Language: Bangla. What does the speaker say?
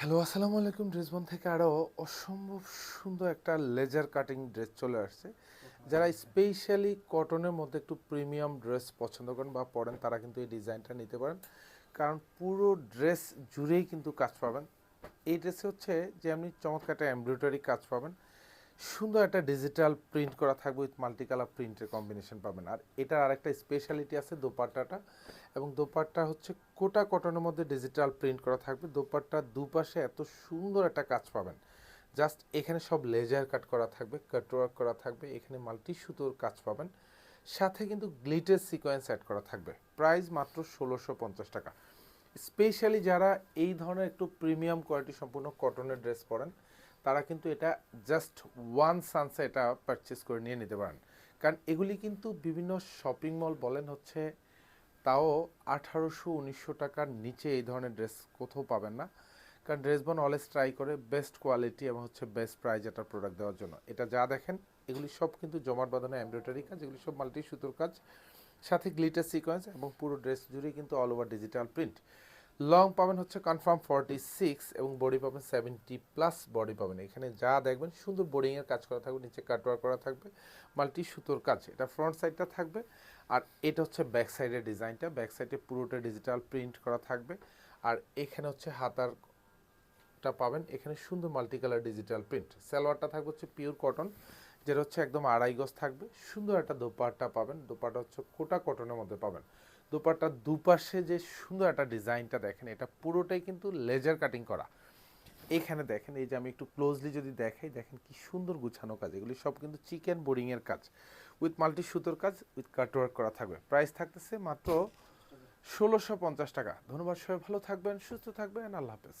হ্যালো আসসালামু আলাইকুম। ড্রেসবন থেকে আরও অসম্ভব সুন্দর একটা লেজার কাটিং ড্রেস চলে আসছে। যারা স্পেশালি কটনের মধ্যে একটু প্রিমিয়াম ড্রেস পছন্দ করেন বা পরেন তারা কিন্তু এই ডিজাইনটা নিতে পারেন। কারণ পুরো ড্রেস জুড়েই কিন্তু কাজ পাবেন। এই ড্রেসে হচ্ছে যে আপনি চমৎকার একটা এমব্রয়ডারি কাজ পাবেন। সুন্দর একটা ডিজিটাল প্রিন্ট করা থাকবে উইথ মাল্টি কালার প্রিন্টের কম্বিনেশন পাবেন। আর এটার আরেকটা স্পেশালিটি আছে দোপাট্টাটা। এবং দোপাট্টা হচ্ছে কোটা কটনের মধ্যে ডিজিটাল প্রিন্ট করা থাকবে। দোপাট্টার দুপাশে এত সুন্দর একটা কাজ পাবেন। জাস্ট এখানে সব লেজার কাট করা থাকবে কাটওয়ার্ক করা থাকবে, এখানে মাল্টি সুতোর কাজ পাবেন। সাথে কিন্তু গ্লিটের সিকোয়েন্স অ্যাড করা থাকবে। প্রাইস মাত্র ষোলোশো পঞ্চাশ টাকা। স্পেশালি যারা এই ধরনের একটু প্রিমিয়াম কোয়ালিটি সম্পূর্ণ কটনের ড্রেস পরেন তারা কিন্তু এটা জাস্ট ওয়ান সানসে এটা পারচেস করে নিয়ে নিতে পারেন। কারণ এগুলি কিন্তু বিভিন্ন শপিং মল বলেন হচ্ছে, তাও আঠারোশো উনিশশো টাকার নিচে এই ধরনের ড্রেস কোথাও পাবেন না। কারণ ড্রেসবন অলওয়েজ ট্রাই করে বেস্ট কোয়ালিটি এবং হচ্ছে বেস্ট প্রাইজ একটা প্রোডাক্ট দেওয়ার জন্য। এটা যা দেখেন, এগুলি সব কিন্তু জমাট বাঁধানো এমব্রয়ডারি কাজ, এগুলি সব মাল্টি সুতোর কাজ। সাথে গ্লিটার সিকোয়েন্স এবং পুরো ড্রেস জুড়ে কিন্তু all over digital print long পাবেন হচ্ছে কনফার্ম ফর্টি সিক্স এবং বডি পাবেন সেভেন্টি প্লাস বডি পাবেন। এখানে যা দেখবেন, সুন্দর বোর্ডিংয়ের কাজ করা থাকবে, নিচে কাটওয়ার করা থাকবে মাল্টি সুতোর কাজ। এটা ফ্রন্ট সাইডটা থাকবে আর এটা হচ্ছে ব্যাক সাইডের ডিজাইনটা ব্যাক সাইডে পুরোটা ডিজিটাল প্রিন্ট করা থাকবে আর এখানে হচ্ছে হাতার টা পাবেন। এখানে সুন্দর মাল্টি কালার ডিজিটাল প্রিন্ট সালোয়ারটা থাকবে হচ্ছে পিওর কটন যেটা হচ্ছে একদম আড়াই গজ থাকবে। সুন্দর একটা দোপাট্টা পাবেন। দোপাট্টা হচ্ছে কোটা কটনের মধ্যে পাবেন। দোপাট্টার দুপাশে যে সুন্দর একটা ডিজাইনটা দেখেন, এটা পুরোটাই কিন্তু লেজার কাটিং করা। এখানে দেখেন, এই যে আমি একটু ক্লোজলি যদি দেখাই, দেখেন কি সুন্দর গুছানো কাজ। এগুলি সব কিন্তু চিকেন বোরিংয়ের কাজ। উইথ মাল্টি সুতোর কাজ উইথ কাটওয়ার্ক করা থাকবে। প্রাইস থাকতেছে মাত্র ষোলোশো পঞ্চাশ টাকা। ধন্যবাদ সবাই, ভালো থাকবেন, সুস্থ থাকবেন, আল্লাহ হাফেজ।